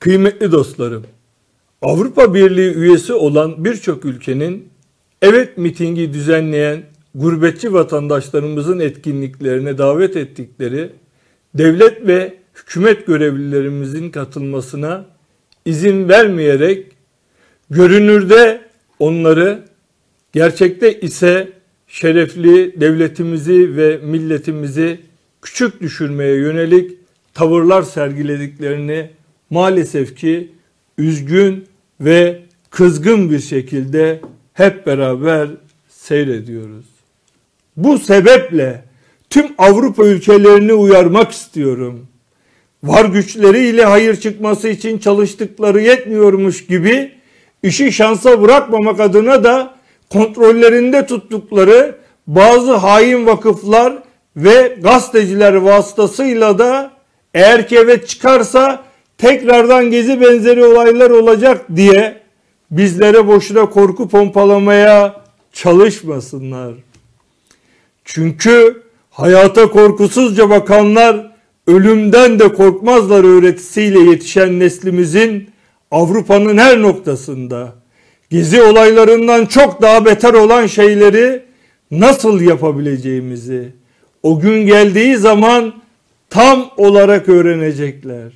Kıymetli dostlarım, Avrupa Birliği üyesi olan birçok ülkenin evet mitingi düzenleyen gurbetçi vatandaşlarımızın etkinliklerine davet ettikleri devlet ve hükümet görevlilerimizin katılmasına izin vermeyerek görünürde onları gerçekte ise şerefli devletimizi ve milletimizi küçük düşürmeye yönelik tavırlar sergilediklerini maalesef ki üzgün ve kızgın bir şekilde hep beraber seyrediyoruz. Bu sebeple tüm Avrupa ülkelerini uyarmak istiyorum. Var güçleriyle hayır çıkması için çalıştıkları yetmiyormuş gibi işi şansa bırakmamak adına da kontrollerinde tuttukları bazı hain vakıflar ve gazeteciler vasıtasıyla da eğer ki evet çıkarsa tekrardan gezi benzeri olaylar olacak diye bizlere boşuna korku pompalamaya çalışmasınlar. Çünkü hayata korkusuzca bakanlar ölümden de korkmazlar öğretisiyle yetişen neslimizin Avrupa'nın her noktasında gezi olaylarından çok daha beter olan şeyleri nasıl yapabileceğimizi o gün geldiği zaman tam olarak öğrenecekler.